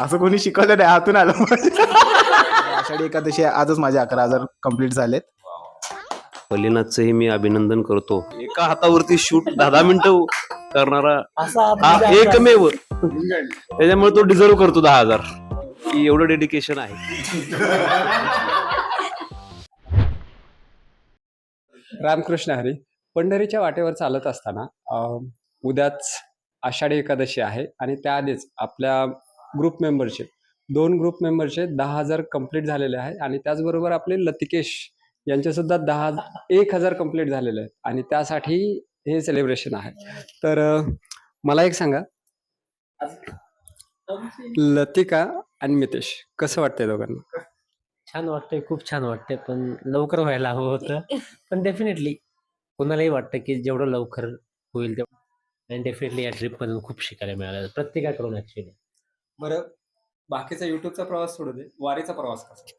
असं कोणी शिकवलं नाही आतून आलं. आषाढी एकादशी आजच माझे अकरा हजार कंप्लीट झालेत. पल्लीनाथचंही मी अभिनंदन करतो. एका हातावरती शूट दहा दहा मिनिटं करणारा हा एकमेव. त्याच्यामुळे तो डिझर्व करतो दहा हजार. की एवढं डेडिकेशन आहे. रामकृष्ण हरी पंढरीच्या वाटेवर चालत असताना अं, उद्याच आषाढी एकादशी आहे आणि त्याआधीच आपल्या ग्रुप मेंबरचे दोन ग्रुप मेंबरचे दहा हजार कंप्लीट झालेले आहे आणि त्याचबरोबर आपले लतिकेश यांचे सुद्धा दहा एक हजार कंप्लीट झालेले आहेत आणि त्यासाठी हे सेलिब्रेशन आहे. तर मला एक सांगा. लतिका आणि मितेश कसं वाटतंय दोघांना? छान वाटतंय खूप छान वाटतंय पण लवकर व्हायला हवं होतं. पण डेफिनेटली कोणालाही वाटतं की जेवढं लवकर होईल तेवढं. आणि डेफिनेटली या ट्रिपमधून खूप शिकायला मिळालं. प्रत्येकाकडून ऍक्च्युली बरं बाकीचा युट्यूबचा प्रवास सोडू दे. वारीचा प्रवास कसा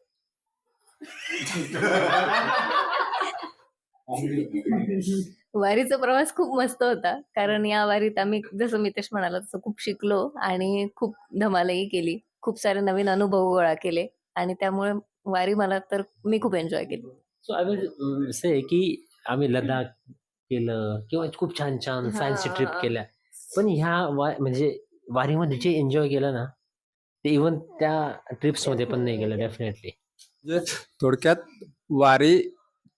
वारीचा प्रवास खूप मस्त होता. कारण या वारीत आम्ही जसं मितेश म्हणाला तसं खूप शिकलो आणि खूप धमालही केली. खूप सारे नवीन अनुभव गोळा केले. आणि त्यामुळे वारी मला तर मी खूप एन्जॉय केली. सो आय विल से की आम्ही लडाख केलं किंवा खूप छान छान हा. ट्रिप केल्या. पण ह्या म्हणजे वारीमध्ये जे एन्जॉय केलं ना ते इवन त्या ट्रिप्समध्ये पण नाही गेलं डेफिनेटली म्हणजे थोडक्यात वारी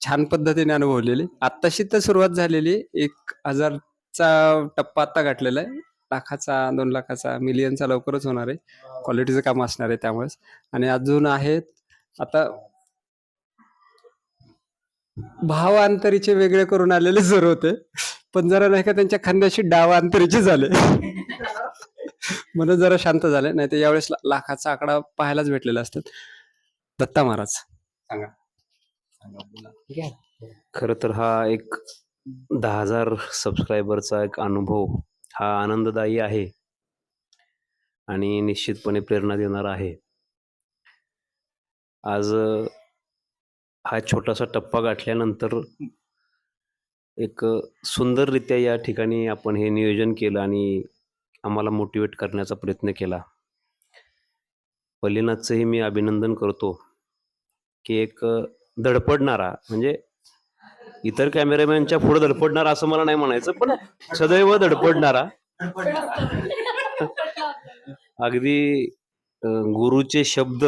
छान पद्धतीने अनुभवलेली. आत्ताशी तर सुरुवात झालेली. एक हजारचा टप्पा आत्ता गाठलेला आहे. लाखाचा दोन लाखाचा मिलियनचा लवकरच होणार आहे. क्वालिटीचं काम असणार आहे त्यामुळेच. आणि अजून आहेत आता भावांतरीचे वेगळे करून आलेले जर होते पण जरा नाही का त्यांच्या खांद्याशी डावांतरीचे झाले. म्हणून जरा शांत झाले नाही तर यावेळेस लाखाचा आकडा पाहायलाच भेटलेला असतात दत्ता महाराज सांगा. सांगा खरं तर हा एक दहा हजार सबस्क्रायबरचा एक अनुभव हा आनंददायी आहे. आणि निश्चितपणे प्रेरणा देणार आहे. आज हा छोटासा टप्पा गाठल्यानंतर एक सुंदररित्या या ठिकाणी आपण हे नियोजन केलं आणि आम्हाला मोटिवेट करण्याचा प्रयत्न केला. पल्लीनाथचंही मी अभिनंदन करतो की एक धडपडणारा म्हणजे इतर कॅमेरामॅनच्या पुढे धडपडणारा असं मला नाही म्हणायचं पण सदैव धडपडणारा. अगदी गुरुचे शब्द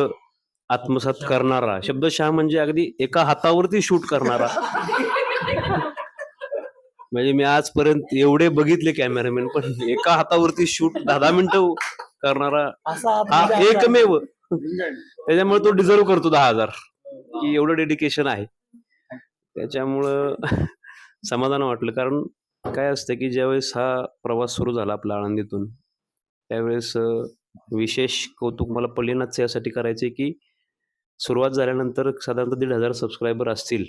आत्मसात करणारा. शब्दशः म्हणजे अगदी एका हातावरती शूट करणारा. म्हणजे मी आजपर्यंत एवढे बघितले कॅमेरामॅन पण एका हातावरती शूट दहा दहा मिनिटं करणारा हा एकमेव. त्याच्यामुळे तो डिझर्व करतो दहा हजार. की एवढं डेडिकेशन आहे. त्याच्यामुळं समाधान वाटलं. कारण काय असतं की ज्यावेळेस हा प्रवास सुरू झाला आपला आळंदीतून त्यावेळेस विशेष कौतुक मला पल्लीनाथचं यासाठी करायचे की सुरुवात झाल्यानंतर साधारणतः दीड हजार सबस्क्रायबर असतील.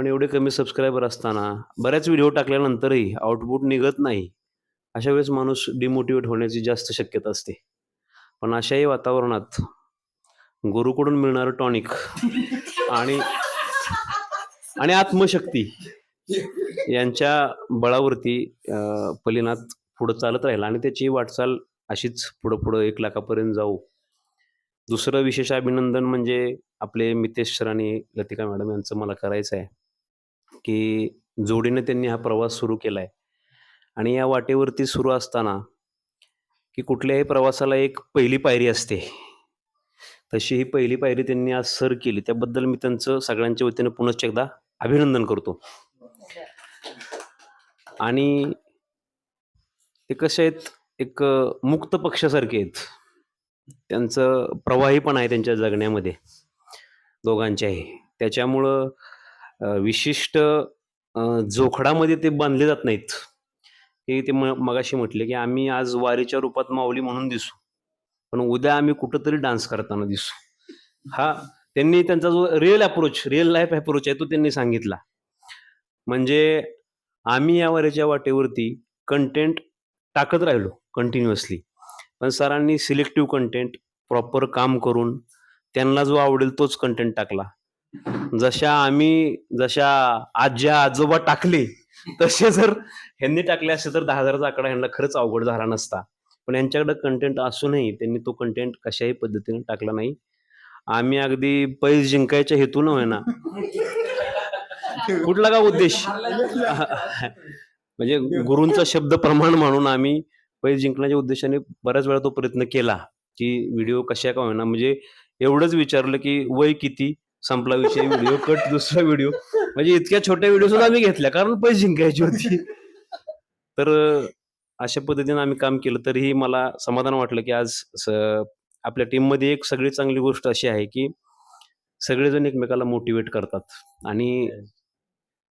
पण एवढे कमी सबस्क्रायबर असताना बऱ्याच व्हिडिओ टाकल्यानंतरही आउटपुट निघत नाही. अशा वेळेस माणूस डिमोटिवेट होण्याची जास्त शक्यता असते. पण अशाही वातावरणात गुरुकडून मिळणारं टॉनिक आणि आणि आत्मशक्ती यांच्या बळावरती पलिनाथ पुढं चालत राहिला आणि त्याची वाटचाल अशीच पुढं पुढं एक लाखापर्यंत जाऊ. दुसरं विशेष अभिनंदन म्हणजे आपले मितेश सर आणि लतिका मॅडम यांचं मला करायचं आहे की जोडीने त्यांनी हा प्रवास सुरू केला आहे आणि या वाटेवरती सुरू असताना की कुठल्याही प्रवासाला एक पहिली पायरी असते. तशी ही पहिली पायरी त्यांनी आज सर केली. त्याबद्दल मी त्यांचं सगळ्यांच्या वतीनं पुनश्च एकदा अभिनंदन करतो. आणि ते कसे आहेत एक मुक्त पक्षासारखे आहेत. त्यांचं प्रवाही पण आहे त्यांच्या जगण्यामध्ये दोघांच्याही. त्याच्यामुळं विशिष्ट जोखडामध्ये ते बांधले जात नाहीत. हे ते म मगाशी म्हटले की आम्ही आज वारीच्या रूपात माऊली म्हणून दिसू. पण उद्या आम्ही कुठंतरी डान्स करताना दिसू. हा त्यांनी त्यांचा जो real approach real life approach आहे तो त्यांनी सांगितला. म्हणजे आम्ही या वारीच्या वाटेवरती कंटेंट टाकत राहिलो कंटिन्युअसली पण सरांनी सिलेक्टिव्ह कंटेंट प्रॉपर काम करून त्यांना जो आवडेल तोच कंटेंट टाकला. जशा आम्ही जशा आज्या आजोबा टाकले तसे जर ह्यांनी टाकले असते तर दहा हजाराचा आकडा ह्यांना खरंच अवघड झाला नसता. पण यांच्याकडे कंटेंट असूनही त्यांनी तो कंटेंट कशाही पद्धतीने टाकला नाही. आम्ही अगदी पैस जिंकायच्या हेतून होय ना. कुठला का उद्देश? म्हणजे गुरूंचा शब्द प्रमाण म्हणून आम्ही पैस जिंकण्याच्या उद्देशाने बऱ्याच वेळा तो प्रयत्न केला की व्हिडिओ कशा का होईना. म्हणजे एवढंच विचारलं की वय किती? संपला विषय व्हिडिओ कट दुसरा व्हिडिओ म्हणजे इतक्या छोट्या व्हिडिओ सुद्धा आम्ही घेतल्या कारण पैसे जिंकायची होती. तर अशा पद्धतीने आम्ही काम केलं. तरीही मला समाधान वाटलं की आज आपल्या टीममध्ये एक सगळी चांगली गोष्ट अशी आहे की सगळेजण एकमेकाला मोटिवेट करतात. आणि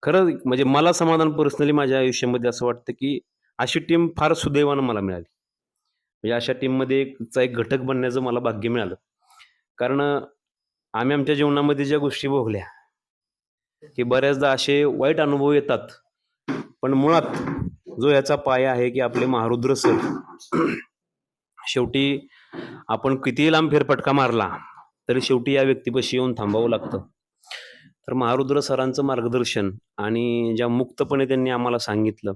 खरं म्हणजे मला समाधान पर्सनली माझ्या आयुष्यामध्ये असं वाटतं की अशी टीम फार सुदैवानं मला मिळाली. म्हणजे अशा टीममध्ये एक चा एक घटक बनण्याचं मला भाग्य मिळालं. कारण आम्ही आमच्या जीवनामध्ये ज्या गोष्टी भोगल्या की बऱ्याचदा असे वाईट अनुभव येतात. पण मुळात जो याचा पाया आहे की आपले महारुद्र सर शेवटी आपण कितीही लांब फेरफटका मारला तरी शेवटी या व्यक्तीपाशी येऊन थांबावं लागतं. तर महारुद्र सरांचं मार्गदर्शन आणि ज्या मुक्तपणे त्यांनी आम्हाला सांगितलं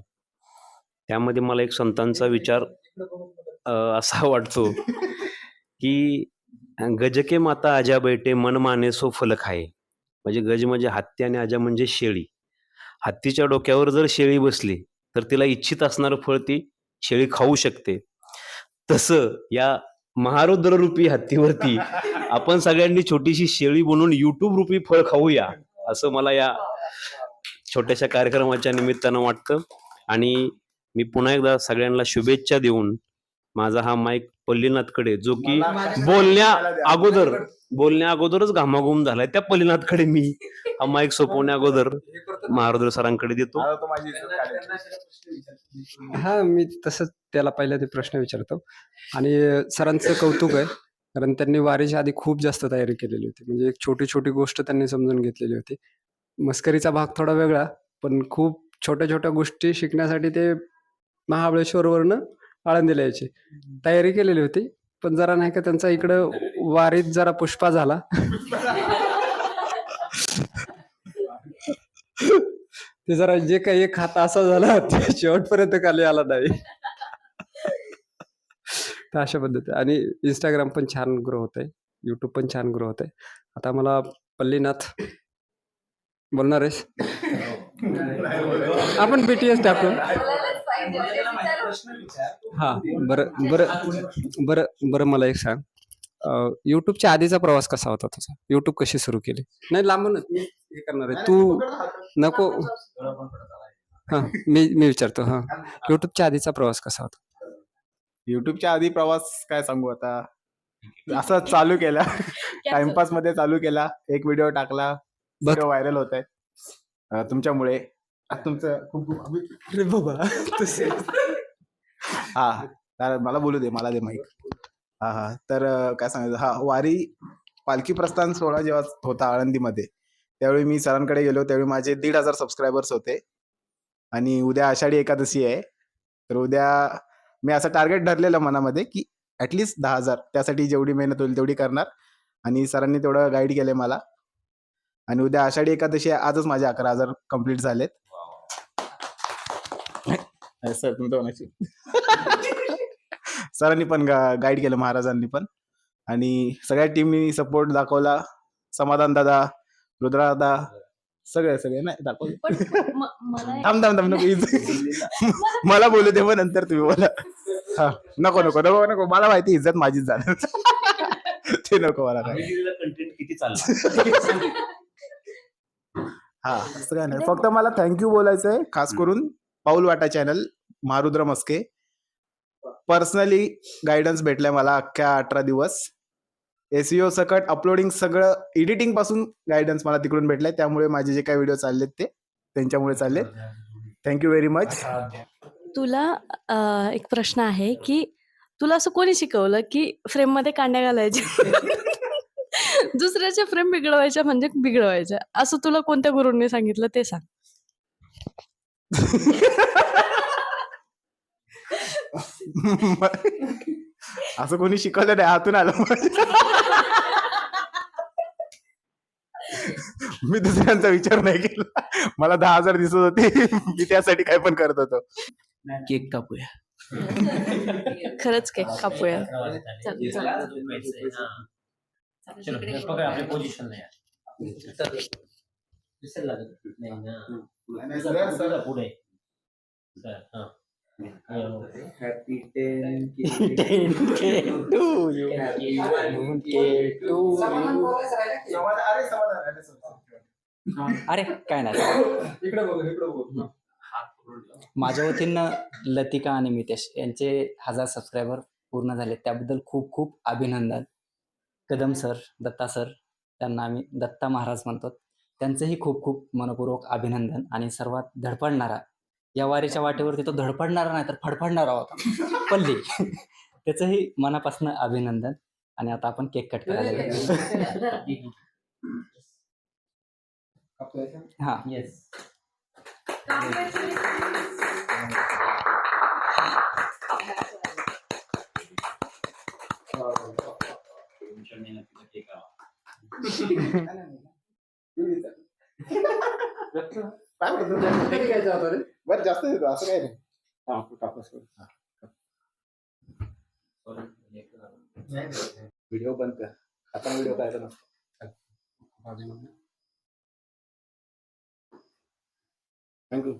त्यामध्ये मला एक संतांचा विचार असा वाटतो की गजके माता आजा बैठे मन माने सो फल खाये म्हणजे गज म्हणजे हत्ती आणि आजा म्हणजे शेळी. हत्तीच्या डोक्यावर जर शेळी बसली तर तिला इच्छित असणारं फळ ती शेळी खाऊ शकते. तसं या महारुद्र रूपी हत्तीवरती आपण सगळ्यांनी छोटीशी शेळी बनवून युट्यूब रूपी फळ खाऊया असं मला या छोट्याशा कार्यक्रमाच्या निमित्तानं वाटतं. आणि मी पुन्हा एकदा सगळ्यांना शुभेच्छा देऊन माझा हा माईक पल्लीनाथकडे जो की बोलण्या अगोदर बोलण्या अगोदरच घामाघूम झालाय. त्या पल्लीनाथकडे मी. हा माईक सोपवण्या अगोदर महारुद्र सरांकडे देतो. हा मी तसंच त्याला पहिला ते प्रश्न विचारतो. आणि सरांचं कौतुक आहे. कारण त्यांनी वारीच्या आधी खूप जास्त तयारी केलेली होती. म्हणजे एक छोटी छोटी गोष्ट त्यांनी समजून घेतलेली होती. मस्करीचा भाग थोडा वेगळा पण खूप छोट्या छोट्या गोष्टी शिकण्यासाठी ते महाबळेश्वरवरनं आळंदीला यायचे. तयारी केलेली होती पण जरा नाही का त्यांचा इकडं वारीत जरा पुष्पा झाला. ते जरा जे काही एक खाता असा झाला ते शेवटपर्यंत खाली आला नाही. तर अशा पद्धती आणि इंस्टाग्राम पण छान ग्रो होत आहे युट्यूब पण छान ग्रो होत आहे आता मला पल्लीनाथ बोलणार आहेस? आपण बीटीएस टाकू. हा बरं बरं बरं बरं मला एक सांग. युट्यूबच्या आधीचा प्रवास कसा होता तुझा? युट्यूब कशी सुरू केली? नाही लांबूनच मी हे करणार आहे. तू नको. हा मी मी विचारतो हा. युट्यूबच्या आधीचा प्रवास कसा होता? युट्यूबच्या आधी प्रवास काय सांगू आता? असं चालू केला. टाइमपासमध्ये चालू केला. एक व्हिडिओ टाकला. बघ. व्हायरल होत आहे तुमच्यामुळे. तुमचं खूप खूप बाबा हा तर मला बोलू दे मला दे माहीत हा हा. तर काय सांगायचं? हा वारी पालखी प्रस्थान सोहळा जेव्हा होता आळंदीमध्ये त्यावेळी मी सरांकडे गेलो. त्यावेळी माझे दीड हजार सबस्क्रायबर्स होते. आणि उद्या आषाढी एकादशी आहे. तर उद्या मी असं टार्गेट धरलेलं मनामध्ये की ॲटलिस्ट दहा हजार. त्यासाठी जेवढी मेहनत होईल तेवढी करणार. आणि सरांनी तेवढं गाईड केलं मला. आणि उद्या आषाढी एकादशी आहे. आजच माझे अकरा हजार कंप्लीट झालेत. सर तुमचं सरांनी पण गाईड केलं महाराजांनी पण. आणि सगळ्या टीमनी सपोर्ट दाखवला. समाधान दादा रुद्रा दादा सगळे सगळे नाही दाखवले. थांब थांब थांब नको इज्जत मला बोलू दे मग नंतर तुम्ही बोला. हा नको नको नको नको मला माहिती इज्जत माझीच झालं. ते नको मला. काय कंटेंट किती चालला? हा असं काय नाही. फक्त मला थँक्यू बोलायचंय खास करून पाऊल वाटा चॅनल मारुद्र मस्के. पर्सनली गायडन्स भेटलाय मला अख्ख्या अठरा दिवस. एसईओ सकट अपलोडिंग सगळं एडिटिंगपासून गायडन्स मला तिकडून भेटलाय. त्यामुळे माझे जे काही व्हिडिओ चाललेत ते त्यांच्यामुळे चाललेत. थँक्यू व्हेरी मच तुला एक प्रश्न आहे की तुला असं कोणी शिकवलं की फ्रेममध्ये कांड्या घालायच्या? दुसऱ्याच्या फ्रेम बिघडवायच्या म्हणजे बिघडवायच्या. असं तुला कोणत्या गुरूंनी सांगितलं ते सांग. असं कोणी शिकवलं नाही हातून आलं मी दुसऱ्यांचा विचार नाही केला. मला दहा हजार दिसत होते. मी त्यासाठी काय पण करत होतो. केक कापूया. खरंच केक कापूया. चलो पकड़ आपली पोझिशन नाही दिसेल लागत नाही ना पुढे- पुढे सर हा हॅपी टेन अरे काय नाही. माझ्या वतीनं लतिका आणि मितेश यांचे हजार सबस्क्रायबर पूर्ण झाले. त्याबद्दल खूप खूप अभिनंदन. कदम सर दत्ता सर त्यांना आम्ही दत्ता महाराज म्हणतो. त्यांचंही खूप खूप मनपूर्वक अभिनंदन आणि सर्वात धडपडणारा या वारीच्या वाटेवरती तो धडपडणारा नाही तर फडफडणारा होता पल्ली. त्याचंही मनापासून अभिनंदन. आणि आता आपण केक कट करायला. हा. येस काय म्हणतो? बरं जास्त देतो असं काही नाही व्हिडिओ बंद कर आता व्हिडिओ काय नसतो थँक्यू